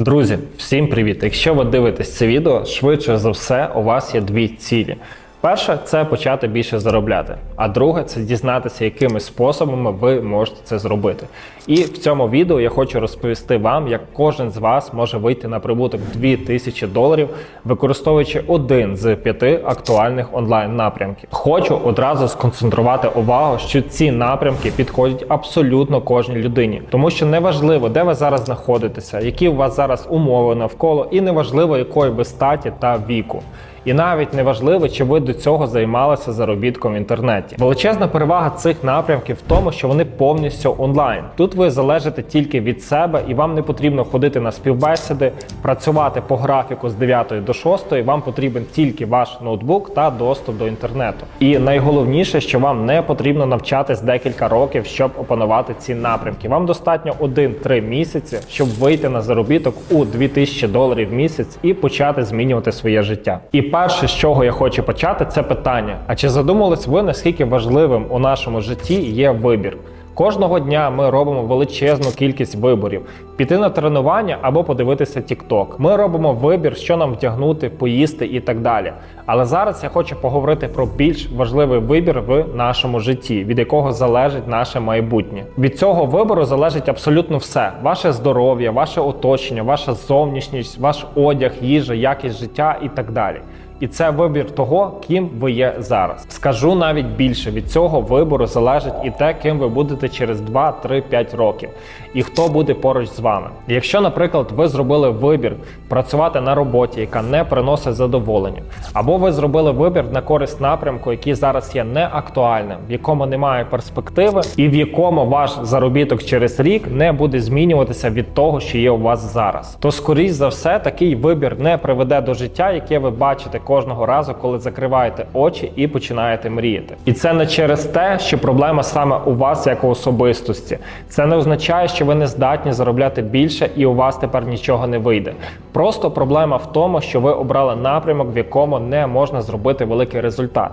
Друзі, всім привіт! Якщо ви дивитесь це відео, швидше за все, у вас є дві цілі. Перше це почати більше заробляти, а друге це дізнатися, якими способами ви можете це зробити. І в цьому відео я хочу розповісти вам, як кожен з вас може вийти на прибуток 2000 доларів, використовуючи один з п'яти актуальних онлайн напрямків. Хочу одразу сконцентрувати увагу, що ці напрямки підходять абсолютно кожній людині, тому що неважливо, де ви зараз знаходитеся, які у вас зараз умови навколо, і неважливо, якої ви статі та віку. І навіть не важливо, чи ви до цього займалися заробітком в інтернеті. Величезна перевага цих напрямків в тому, що вони повністю онлайн. Тут ви залежите тільки від себе, і вам не потрібно ходити на співбесіди, працювати по графіку з 9 до 6. Вам потрібен тільки ваш ноутбук та доступ до інтернету. І найголовніше, що вам не потрібно навчатись декілька років, щоб опанувати ці напрямки. Вам достатньо 1-3 місяці, щоб вийти на заробіток у 2000 доларів в місяць і почати змінювати своє життя. І перше, з чого я хочу почати, це питання: а чи задумались ви наскільки важливим у нашому житті є вибір? Кожного дня ми робимо величезну кількість виборів: піти на тренування або подивитися TikTok. Ми робимо вибір, що нам вдягнути, поїсти і так далі. Але зараз я хочу поговорити про більш важливий вибір в нашому житті, від якого залежить наше майбутнє. Від цього вибору залежить абсолютно все: ваше здоров'я, ваше оточення, ваша зовнішність, ваш одяг, їжа, якість життя і так далі. І це вибір того, ким ви є зараз. Скажу навіть більше від цього вибору залежить і те, ким ви будете через 2, 3, 5 років, і хто буде поруч з вами. Якщо, наприклад, ви зробили вибір працювати на роботі, яка не приносить задоволення, або ви зробили вибір на користь напрямку, який зараз є неактуальним, в якому немає перспективи, і в якому ваш заробіток через рік не буде змінюватися від того, що є у вас зараз, то скоріш за все такий вибір не приведе до життя, яке ви бачите кожного разу, коли закриваєте очі і починаєте мріяти. І це не через те, що проблема саме у вас як у особистості. Це не означає, що ви не здатні заробляти більше і у вас тепер нічого не вийде. Просто проблема в тому, що ви обрали напрямок, в якому не можна зробити великий результат.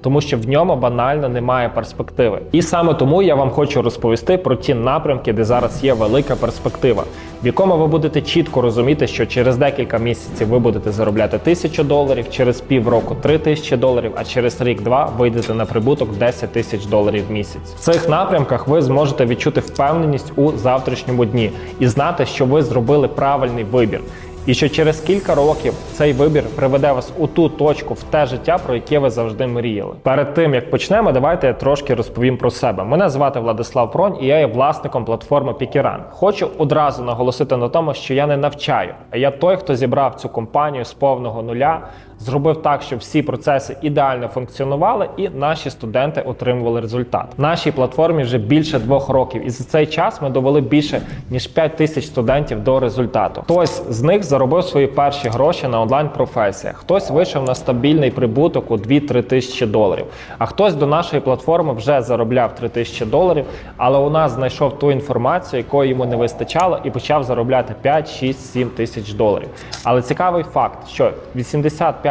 Тому що в ньому банально немає перспективи. І саме тому я вам хочу розповісти про ті напрямки, де зараз є велика перспектива, в якому ви будете чітко розуміти, що через декілька місяців ви будете заробляти тисячу доларів, через півроку три тисячі доларів, а через рік-два вийдете на прибуток 10 тисяч доларів в місяць. В цих напрямках ви зможете відчути впевненість у завтрашньому дні і знати, що ви зробили правильний вибір. І що через кілька років цей вибір приведе вас у ту точку в те життя, про яке ви завжди мріяли. Перед тим як почнемо, давайте я трошки розповім про себе. Мене звати Владислав Пронь, і я є власником платформи Пікеран. Хочу одразу наголосити на тому, що я не навчаю, а я той, хто зібрав цю компанію з повного нуля. Зробив так, щоб всі процеси ідеально функціонували, і наші студенти отримували результат. Нашій платформі вже більше двох років, і за цей час ми довели більше ніж 5 тисяч студентів до результату. Хтось з них заробив свої перші гроші на онлайн професіях, хтось вийшов на стабільний прибуток у 2-3 тисячі доларів. А хтось до нашої платформи вже заробляв 3 тисячі доларів, але у нас знайшов ту інформацію, якої йому не вистачало, і почав заробляти 5, 6, 7 тисяч доларів. Але цікавий факт, що 85%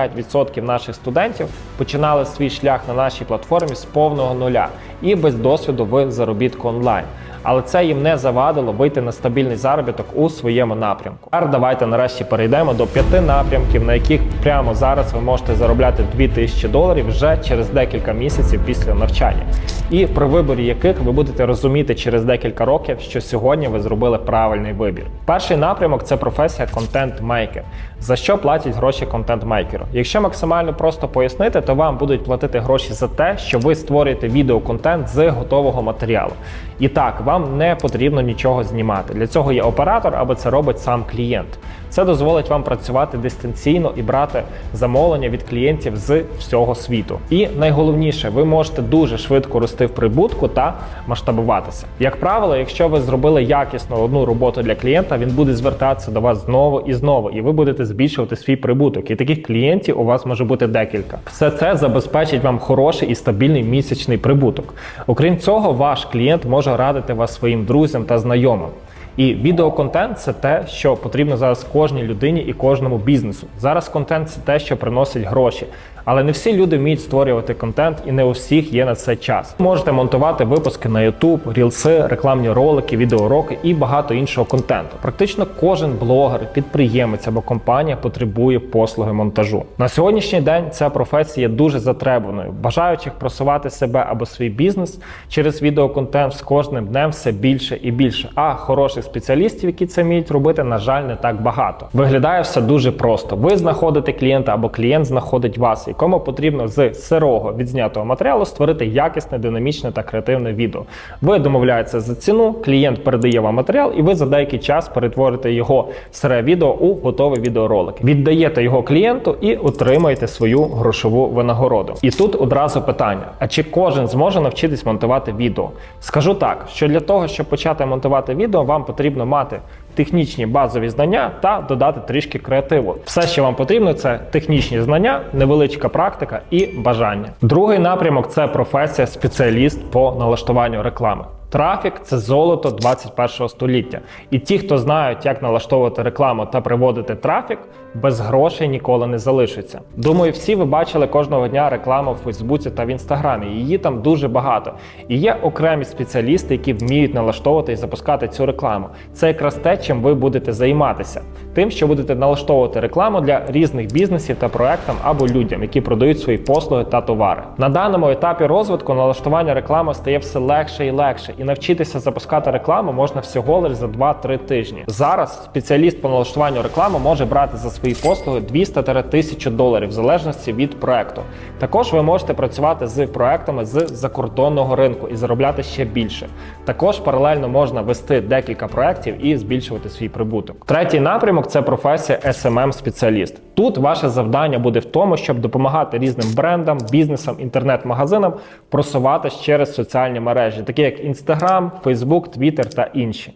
наших студентів починали свій шлях на нашій платформі з повного нуля і без досвіду в заробітку онлайн. Але це їм не завадило вийти на стабільний заробіток у своєму напрямку. Тепер давайте нарешті перейдемо до п'яти напрямків, на яких прямо зараз ви можете заробляти 2000 доларів вже через декілька місяців після навчання, і при виборі яких ви будете розуміти через декілька років, що сьогодні ви зробили правильний вибір. Перший напрямок це професія контент-мейкер. За що платять гроші контент-мейкеру? Якщо максимально просто пояснити, то вам будуть платити гроші за те, що ви створюєте відеоконтент з готового матеріалу. І так, вам не потрібно нічого знімати. Для цього є оператор, або це робить сам клієнт. Це дозволить вам працювати дистанційно і брати замовлення від клієнтів з всього світу. І найголовніше, ви можете дуже швидко рости в прибутку та масштабуватися. Як правило, якщо ви зробили якісно одну роботу для клієнта, він буде звертатися до вас знову і знову, і ви будете збільшувати свій прибуток. І таких клієнтів у вас може бути декілька. Все це забезпечить вам хороший і стабільний місячний прибуток. Окрім цього, ваш клієнт може радити вас своїм друзям та знайомим. І відеоконтент це те, що потрібно зараз кожній людині і кожному бізнесу. Зараз контент це те, що приносить гроші. Але не всі люди вміють створювати контент, і не у всіх є на це час. Можете монтувати випуски на YouTube, рілси, рекламні ролики, відеоуроки і багато іншого контенту. Практично кожен блогер, підприємець або компанія потребує послуги монтажу. На сьогоднішній день ця професія дуже затребуваною. Бажаючих просувати себе або свій бізнес через відеоконтент з кожним днем все більше і більше. А хороших спеціалістів, які це вміють робити, на жаль, не так багато. Виглядає все дуже просто. Ви знаходите клієнта або клієнт знаходить вас, якому потрібно з сирого відзнятого матеріалу створити якісне, динамічне та креативне відео. Ви домовляєтеся за ціну, клієнт передає вам матеріал, і ви за деякий час перетворите його сире відео у готовий відеоролик. Віддаєте його клієнту і отримаєте свою грошову винагороду. І тут одразу питання: а чи кожен зможе навчитись монтувати відео? Скажу так, що для того, щоб почати монтувати відео, вам потрібно мати технічні базові знання та додати трішки креативу. Все, що вам потрібно, це технічні знання, невеличка практика і бажання. Другий напрямок це професія спеціаліст по налаштуванню реклами. Трафік це золото 21 століття. І ті, хто знають, як налаштовувати рекламу та приводити трафік, без грошей ніколи не залишаться. Думаю, всі ви бачили кожного дня рекламу в Фейсбуці та в Інстаграмі. Її там дуже багато. І є окремі спеціалісти, які вміють налаштовувати і запускати цю рекламу. Це якраз те, чим ви будете займатися. Тим, що будете налаштовувати рекламу для різних бізнесів та проектам або людям, які продають свої послуги та товари. На даному етапі розвитку налаштування реклами стає все легше і легше, і навчитися запускати рекламу можна всього лише за 2-3 тижні. Зараз спеціаліст по налаштуванню реклами може брати за свої послуги 200-1000 доларів в залежності від проекту. Також ви можете працювати з проектами з закордонного ринку і заробляти ще більше. Також паралельно можна вести декілька проєктів і збільшувати свій прибуток. Третій напрямок це професія smm спеціаліст Тут ваше завдання буде в тому, щоб допомагати різним брендам, бізнесам, інтернет-магазинам просуватися через соціальні мережі, такі як Instagram, Facebook, Twitter та інші.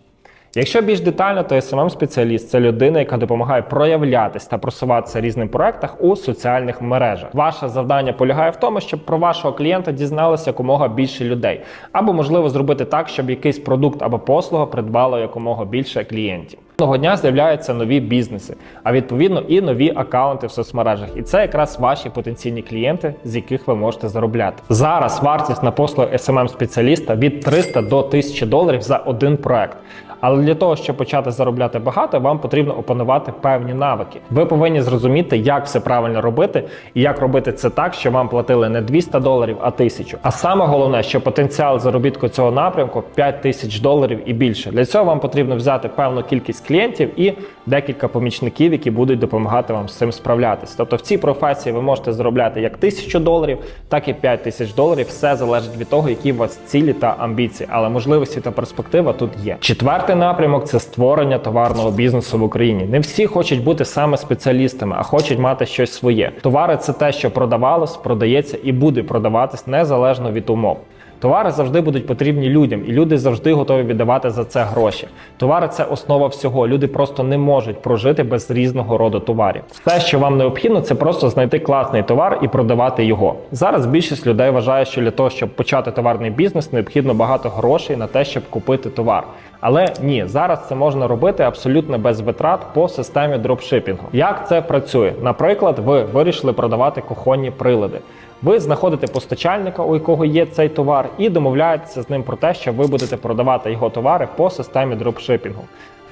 Якщо більш детально, то smm спеціаліст це людина, яка допомагає проявлятись та просуватися різним проектах у соціальних мережах. Ваше завдання полягає в тому, щоб про вашого клієнта дізналося якомога більше людей, або можливо зробити так, щоб якийсь продукт або послуга придбало якомога більше клієнтів. Одного дня з'являються нові бізнеси, а відповідно і нові акаунти в соцмережах. І це якраз ваші потенційні клієнти, з яких ви можете заробляти. Зараз вартість на послуги smm спеціаліста від 300 до 1000 доларів за один проект. Але для того, щоб почати заробляти багато, вам потрібно опанувати певні навики. Ви повинні зрозуміти, як все правильно робити, і як робити це так, щоб вам платили не 200 доларів, а 1000. А саме головне, що потенціал заробітку цього напрямку 5 тисяч доларів і більше. Для цього вам потрібно взяти певну кількість клієнтів і декілька помічників, які будуть допомагати вам з цим справлятися. Тобто в цій професії ви можете заробляти як 1000 доларів, так і 5 тисяч доларів. Все залежить від того, які у вас цілі та амбіції, але можливості та перспектива тут є. Четвертий напрямок це створення товарного бізнесу в Україні. Не всі хочуть бути саме спеціалістами, а хочуть мати щось своє. Товари це те, що продавалось, продається і буде продаватись незалежно від умов. Товари завжди будуть потрібні людям, і люди завжди готові віддавати за це гроші. Товари це основа всього. Люди просто не можуть прожити без різного роду товарів. Все, що вам необхідно, це просто знайти класний товар і продавати його. Зараз більшість людей вважає, що для того, щоб почати товарний бізнес, необхідно багато грошей на те, щоб купити товар. Але ні, зараз це можна робити абсолютно без витрат по системі дропшипінгу. Як це працює? Наприклад, ви вирішили продавати кухонні прилади. Ви знаходите постачальника, у якого є цей товар, і домовляєтеся з ним про те, що ви будете продавати його товари по системі дропшипінгу.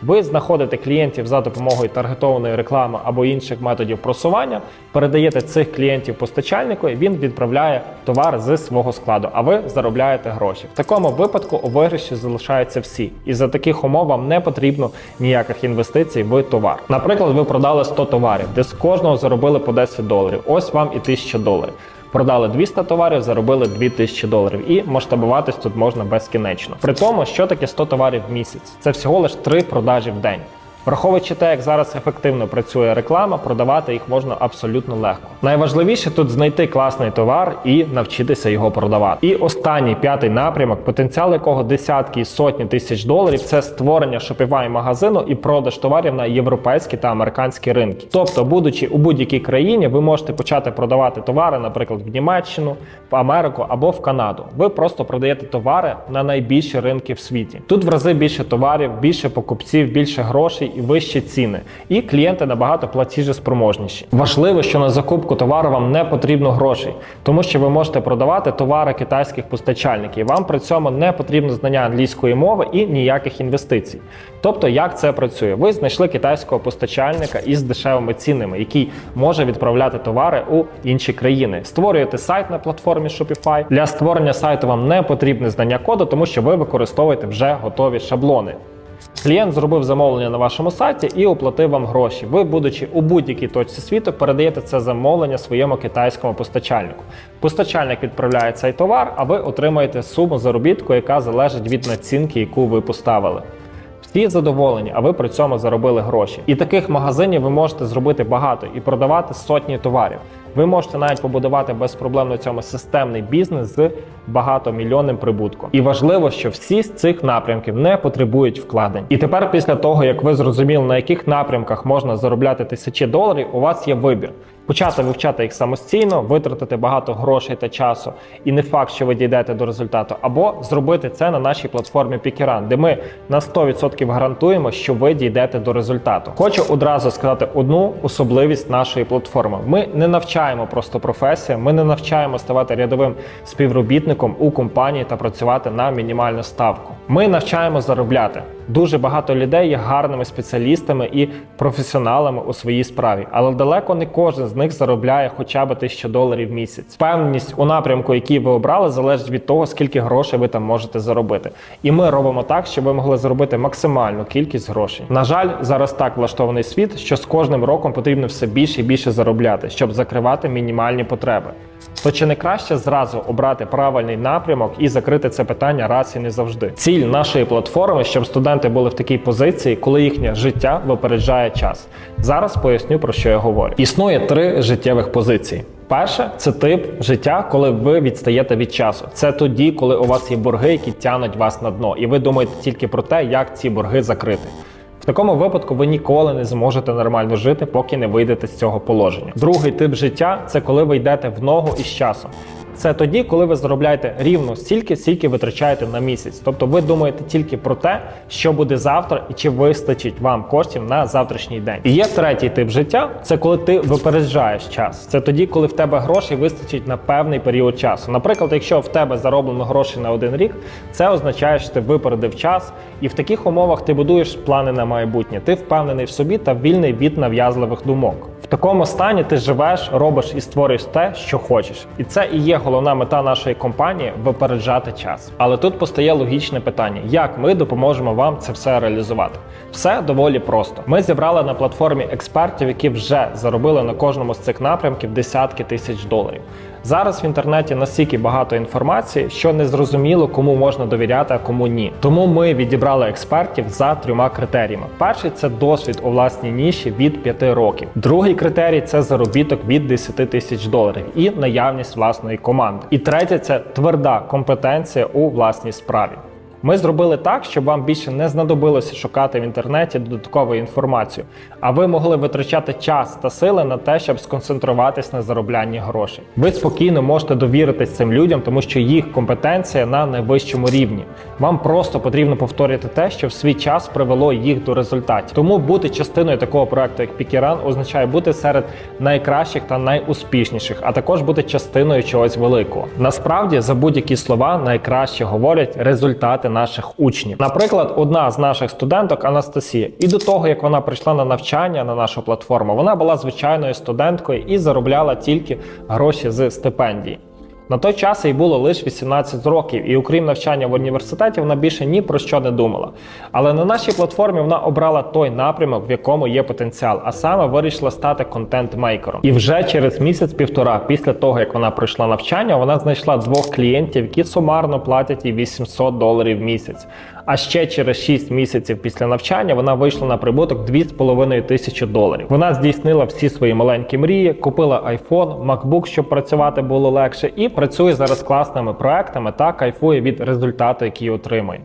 Ви знаходите клієнтів за допомогою таргетованої реклами або інших методів просування, передаєте цих клієнтів постачальнику, і він відправляє товар з свого складу, а ви заробляєте гроші. В такому випадку у виграші залишаються всі, і за таких умов вам не потрібно ніяких інвестицій в товар. Наприклад, ви продали 100 товарів, де з кожного заробили по 10 доларів. Ось вам і 1000 доларів. Продали 200 товарів, заробили 2000 доларів. І масштабуватись тут можна безкінечно. При тому, що таке 100 товарів в місяць. Це всього лише 3 продажі в день. Враховуючи те, як зараз ефективно працює реклама, продавати їх можна абсолютно легко. Найважливіше тут знайти класний товар і навчитися його продавати. І останній п'ятий напрямок, потенціал якого десятки і сотні тисяч доларів, це створення Shopify магазину і продаж товарів на європейські та американські ринки. Тобто, будучи у будь-якій країні, ви можете почати продавати товари, наприклад, в Німеччину, в Америку або в Канаду. Ви просто продаєте товари на найбільші ринки в світі. Тут в рази більше товарів, більше покупців, більше грошей і вищі ціни, і клієнти набагато платіжеспроможніші. Важливо, що на закупку товару вам не потрібно грошей, тому що ви можете продавати товари китайських постачальників. Вам при цьому не потрібно знання англійської мови і ніяких інвестицій. Тобто, як це працює? Ви знайшли китайського постачальника із дешевими цінами, який може відправляти товари у інші країни. Створюєте сайт на платформі Shopify. Для створення сайту вам не потрібне знання коду, тому що ви використовуєте вже готові шаблони. Клієнт зробив замовлення на вашому сайті і оплатив вам гроші. Ви, будучи у будь-якій точці світу, передаєте це замовлення своєму китайському постачальнику. Постачальник відправляє цей товар, а ви отримаєте суму заробітку, яка залежить від націнки, яку ви поставили. Всі задоволені, а ви при цьому заробили гроші. І таких магазинів ви можете зробити багато і продавати сотні товарів. Ви можете навіть побудувати без проблем на цьому системний бізнес з багатомільйонним прибутком. І важливо, що всі з цих напрямків не потребують вкладень. І тепер, після того як ви зрозуміли, на яких напрямках можна заробляти тисячі доларів, у вас є вибір. Почати вивчати їх самостійно, витратити багато грошей та часу, і не факт, що ви дійдете до результату, або зробити це на нашій платформі Pikeran, де ми на 100% гарантуємо, що ви дійдете до результату. Хочу одразу сказати одну особливість нашої платформи: ми не навчаємо просто професія, ми не навчаємо ставати рядовим співробітником у компанії та працювати на мінімальну ставку. Ми навчаємо заробляти. Дуже багато людей є гарними спеціалістами і професіоналами у своїй справі, але далеко не кожен з них заробляє хоча б 1000 доларів в місяць. Впевненість у напрямку, який ви обрали, залежить від того, скільки грошей ви там можете заробити. І ми робимо так, щоб ви могли заробити максимальну кількість грошей. На жаль, зараз так влаштований світ, що з кожним роком потрібно все більше і більше заробляти, щоб закривати мінімальні потреби. То чи не краще зразу обрати правильний напрямок і закрити це питання раз і не завжди? Ціль нашої платформи, щоб студенти були в такій позиції, коли їхнє життя випереджає час. Зараз поясню про що я говорю. Існує три життєвих позиції. Перше це тип життя, коли ви відстаєте від часу. Це тоді, коли у вас є борги, які тянуть вас на дно, і ви думаєте тільки про те, як ці борги закрити. Такому випадку ви ніколи не зможете нормально жити, поки не вийдете з цього положення. Другий тип життя це коли ви йдете в ногу із часом. Це тоді, коли ви заробляєте рівно стільки, скільки витрачаєте на місяць. Тобто ви думаєте тільки про те, що буде завтра і чи вистачить вам коштів на завтрашній день. І є третій тип життя це коли ти випереджаєш час. Це тоді, коли в тебе грошей вистачить на певний період часу. Наприклад, якщо в тебе зароблено гроші на один рік, це означає, що ти випередив час, і в таких умовах ти будуєш плани на майбутнє. Ти впевнений в собі та вільний від нав'язливих думок. Такому стані ти живеш, робиш і створюєш те, що хочеш. І це і є головна мета нашої компанії випереджати час. Але тут постає логічне питання: як ми допоможемо вам це все реалізувати? Все доволі просто. Ми зібрали на платформі експертів, які вже заробили на кожному з цих напрямків десятки тисяч доларів. Зараз в інтернеті настільки багато інформації, що не зрозуміло, кому можна довіряти, а кому ні. Тому ми відібрали експертів за трьома критеріями: перший це досвід у власній ніші від 5 років. Другий критерій це заробіток від 10 тисяч доларів і наявність власної команди. І третє це тверда компетенція у власній справі. Ми зробили так, щоб вам більше не знадобилося шукати в інтернеті додаткову інформацію, а ви могли витрачати час та сили на те, щоб сконцентруватись на зароблянні грошей. Ви спокійно можете довіритись цим людям, тому що їх компетенція на найвищому рівні. Вам просто потрібно повторити те, що в свій час привело їх до результатів. Тому бути частиною такого проекту, як Пікеран, означає бути серед найкращих та найуспішніших, а також бути частиною чогось великого. Насправді за будь-які слова найкраще говорять результати наших учнів. Наприклад, одна з наших студенток Анастасія, і до того як вона прийшла на навчання на нашу платформу, вона була звичайною студенткою і заробляла тільки гроші з стипендії. На той час їй було лише 18 років, і окрім навчання в університеті, вона більше ні про що не думала. Але на нашій платформі вона обрала той напрямок, в якому є потенціал, а саме вирішила стати контент-мейкером. І вже через місяць-півтора, після того як вона пройшла навчання, вона знайшла двох клієнтів, які сумарно платять їй 800 доларів в місяць. А ще через 6 місяців після навчання вона вийшла на прибуток 2,5 тисячі доларів. Вона здійснила всі свої маленькі мрії, купила iPhone, MacBook, щоб працювати було легше, і працює зараз класними проектами та кайфує від результату, який отримує.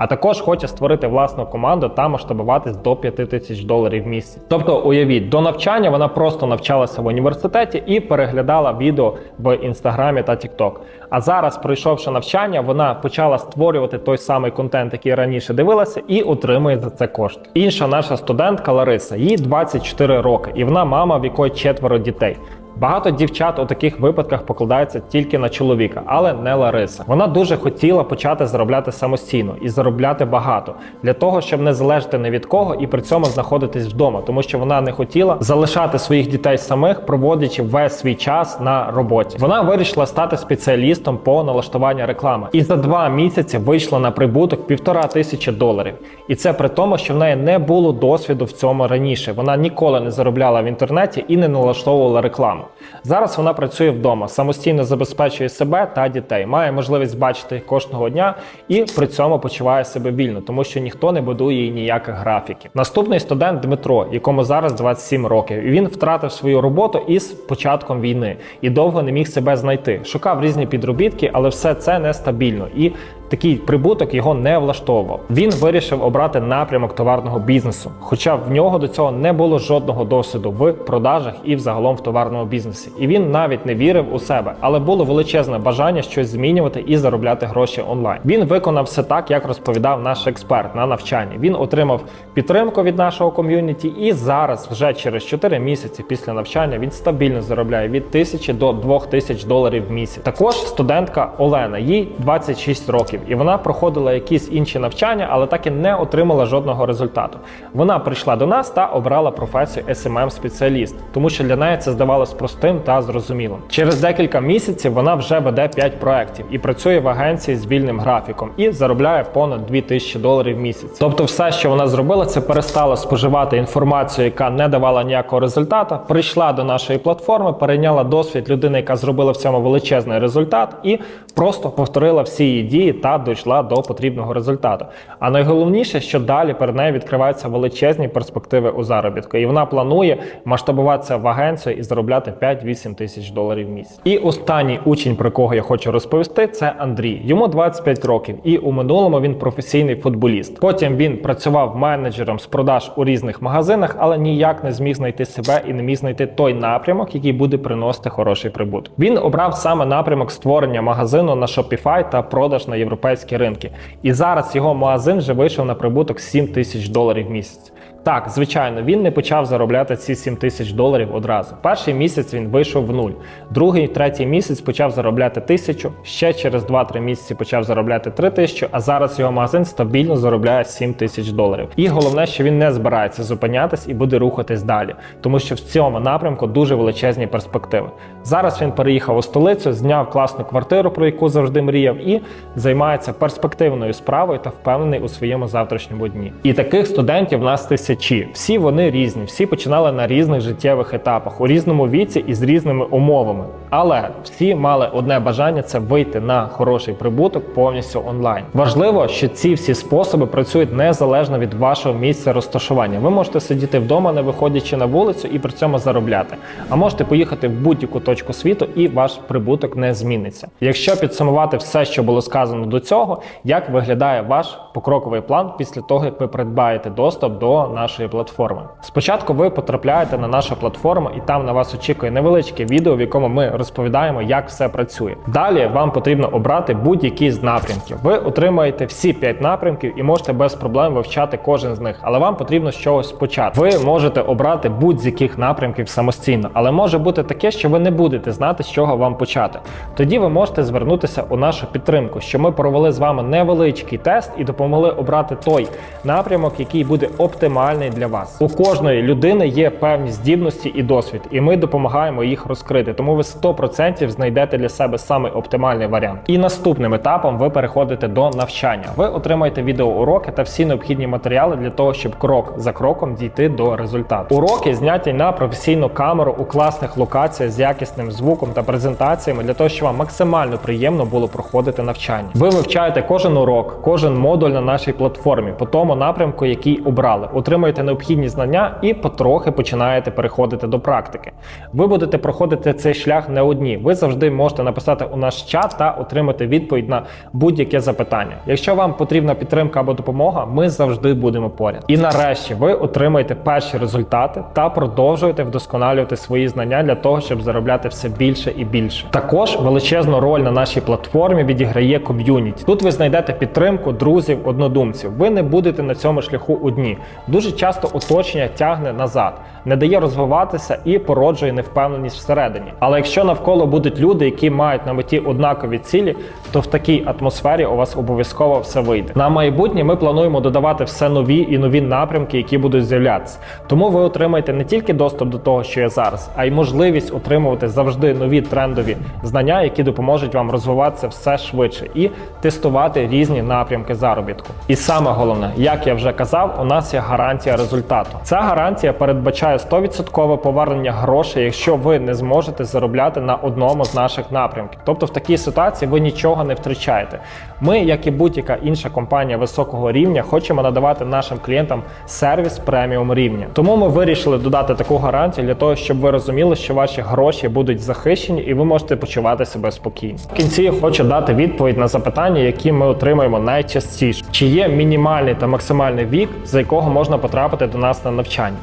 А також хоче створити власну команду та масштабуватись до 5 тисяч доларів в місяць. Тобто, уявіть, до навчання вона просто навчалася в університеті і переглядала відео в інстаграмі та Тікток. А зараз, пройшовши навчання, вона почала створювати той самий контент, який раніше дивилася, і отримує за це кошти. Інша наша студентка Лариса, їй 24 роки, і вона мама, в якої четверо дітей. Багато дівчат у таких випадках покладаються тільки на чоловіка, але не Лариса. Вона дуже хотіла почати заробляти самостійно і заробляти багато для того, щоб не залежати ні від кого і при цьому знаходитись вдома, тому що вона не хотіла залишати своїх дітей самих, проводячи весь свій час на роботі. Вона вирішила стати спеціалістом по налаштуванню реклами і за два місяці вийшла на прибуток півтора тисячі доларів. І це при тому, що в неї не було досвіду в цьому раніше. Вона ніколи не заробляла в інтернеті і не налаштовувала рекламу. Зараз вона працює вдома, самостійно забезпечує себе та дітей, має можливість бачити кожного дня і при цьому почуває себе вільно, тому що ніхто не будує їй ніяких графіків. Наступний студент Дмитро, якому зараз 27 років, він втратив свою роботу із початком війни і довго не міг себе знайти. Шукав різні підробітки, але все це нестабільно і. Такий прибуток його не влаштовував. Він вирішив обрати напрямок товарного бізнесу, хоча в нього до цього не було жодного досвіду в продажах і взагалом в товарному бізнесі. І він навіть не вірив у себе, але було величезне бажання щось змінювати і заробляти гроші онлайн. Він виконав все так, як розповідав наш експерт на навчанні. Він отримав підтримку від нашого ком'юніті, і зараз, вже через 4 місяці після навчання, він стабільно заробляє від 1000 до 2000 доларів в місяць. Також студентка Олена, їй 26 років, і вона проходила якісь інші навчання, але так і не отримала жодного результату. Вона прийшла до нас та обрала професію smm спеціаліст тому що для неї це здавалось простим та зрозумілим. Через декілька місяців вона вже веде 5 проєктів і працює в агенції з вільним графіком і заробляє понад 2000 доларів в місяць. Тобто, все, що вона зробила, це перестала споживати інформацію, яка не давала ніякого результату. Прийшла до нашої платформи, перейняла досвід людини, яка зробила в цьому величезний результат, і просто повторила всі її дії та дійшла до потрібного результату. А найголовніше, що далі перед нею відкриваються величезні перспективи у заробітку, і вона планує масштабуватися в агенцію і заробляти 5-8 тисяч доларів в місяць. І останній учень, про кого я хочу розповісти, це Андрій. Йому 25 років, і у минулому він професійний футболіст. Потім він працював менеджером з продаж у різних магазинах, але ніяк не зміг знайти себе і не міг знайти той напрямок, який буде приносити хороший прибуток. Він обрав саме напрямок створення магазину на Shopify та продаж на європейські ринки. І зараз його магазин вже вийшов на прибуток 7 тисяч доларів в місяць. Так, звичайно, він не почав заробляти ці 7 тисяч доларів одразу. Перший місяць він вийшов в нуль. Другий, третій місяць почав заробляти тисячу. Ще через 2-3 місяці почав заробляти 3 тисячі, а зараз його магазин стабільно заробляє 7 тисяч доларів. І головне, що він не збирається зупинятись і буде рухатись далі, тому що в цьому напрямку дуже величезні перспективи. Зараз він переїхав у столицю, зняв класну квартиру, про яку завжди мріяв, і займається перспективною справою та впевнений у своєму завтрашньому дні. І таких студентів в нас тисячі. Всі вони різні, всі починали на різних життєвих етапах, у різному віці і з різними умовами. Але всі мали одне бажання це вийти на хороший прибуток повністю онлайн. Важливо, що ці всі способи працюють незалежно від вашого місця розташування. Ви можете сидіти вдома, не виходячи на вулицю, і при цьому заробляти. А можете поїхати в будь-яку точку світу, і ваш прибуток не зміниться. Якщо підсумувати все, що було сказано до цього, як виглядає ваш покроковий план після того, як ви придбаєте доступ до нашої платформи. Спочатку ви потрапляєте на нашу платформу, і там на вас очікує невеличке відео, в якому ми розповідаємо, як все працює. Далі вам потрібно обрати будь-який з напрямків. Ви отримаєте всі 5 напрямків і можете без проблем вивчати кожен з них, але вам потрібно з чогось почати. Ви можете обрати будь-з яких напрямків самостійно, але може бути таке, що ви не будете знати, з чого вам почати. Тоді ви можете звернутися у нашу підтримку, що ми провели з вами невеличкий тест і допомогли обрати той напрямок, який буде оптимальний для вас. У кожної людини є певні здібності і досвід, і ми допомагаємо їх розкрити. Тому ви 100% знайдете для себе саме оптимальний варіант. І наступним етапом ви переходите до навчання. Ви отримаєте відеоуроки та всі необхідні матеріали для того, щоб крок за кроком дійти до результату. Уроки зняті на професійну камеру у класних локаціях з якісним звуком та презентаціями для того, щоб вам максимально приємно було проходити навчання. Ви вивчаєте кожен урок, кожен модуль на нашій платформі по тому напрямку, який обрали. Отримуєте отримуєте необхідні знання і потрохи починаєте переходити до практики. Ви будете проходити цей шлях не одні. Ви завжди можете написати у наш чат та отримати відповідь на будь-яке запитання. Якщо вам потрібна підтримка або допомога, ми завжди будемо поряд. І нарешті ви отримаєте перші результати та продовжуєте вдосконалювати свої знання для того, щоб заробляти все більше і більше. Також величезну роль на нашій платформі відіграє ком'юніті. Тут ви знайдете підтримку друзів, однодумців. Ви не будете на цьому шляху одні. Дуже часто оточення тягне назад, не дає розвиватися і породжує невпевненість всередині. Але якщо навколо будуть люди, які мають на меті однакові цілі, то в такій атмосфері у вас обов'язково все вийде. На майбутнє ми плануємо додавати все нові і нові напрямки, які будуть з'являтися. Тому ви отримаєте не тільки доступ до того, що є зараз, а й можливість отримувати завжди нові трендові знання, які допоможуть вам розвиватися все швидше і тестувати різні напрямки заробітку. І саме головне, як я вже казав, у нас є гарантія результату. Ця гарантія передбачає 100% повернення грошей, якщо ви не зможете заробляти на одному з наших напрямків. Тобто в такій ситуації ви нічого не втрачаєте. Ми, як і будь-яка інша компанія високого рівня, хочемо надавати нашим клієнтам сервіс преміум рівня. Тому ми вирішили додати таку гарантію для того, щоб ви розуміли, що ваші гроші будуть захищені і ви можете почувати себе спокійно. В кінці я хочу дати відповідь на запитання, які ми отримуємо найчастіше: чи є мінімальний та максимальний вік, за якого можна потрапити до нас на навчання?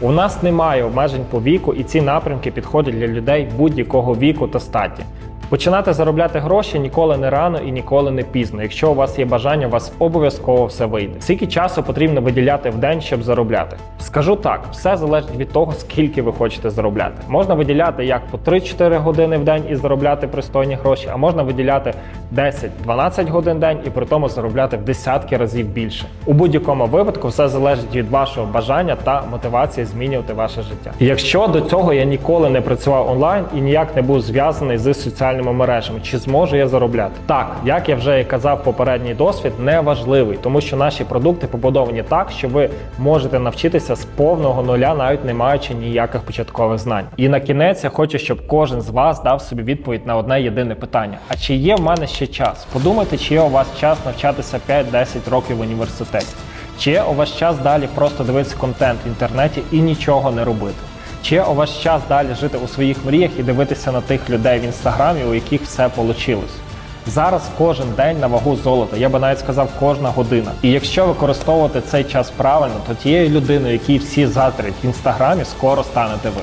У нас немає обмежень по віку, і ці напрямки підходять для людей будь-якого віку та статі. Починати заробляти гроші ніколи не рано і ніколи не пізно. Якщо у вас є бажання, у вас обов'язково все вийде. Скільки часу потрібно виділяти в день, щоб заробляти? Скажу так, все залежить від того, скільки ви хочете заробляти. Можна виділяти як по 3-4 години в день і заробляти пристойні гроші, а можна виділяти 10-12 годин в день і при тому заробляти в десятки разів більше. У будь-якому випадку все залежить від вашого бажання та мотивації змінювати ваше життя. Якщо до цього я ніколи не працював онлайн і ніяк не був зв'язаний з соціальними мережами, чи зможу я заробляти? Так, як я вже і казав, попередній досвід не важливий, тому що наші продукти побудовані так, що ви можете навчитися з повного нуля, навіть не маючи ніяких початкових знань. І на кінець я хочу, щоб кожен з вас дав собі відповідь на одне єдине питання: а чи є в мене ще час? Подумайте, чи є у вас час навчатися 5-10 років в університеті. Чи є у вас час далі просто дивитися контент в інтернеті і нічого не робити? Чи у вас час далі жити у своїх мріях і дивитися на тих людей в інстаграмі, у яких все вийшло? Зараз кожен день на вагу золота, я би навіть сказав, кожна година. І якщо використовувати цей час правильно, то тією людиною, якій всі затрять в інстаграмі, скоро станете ви.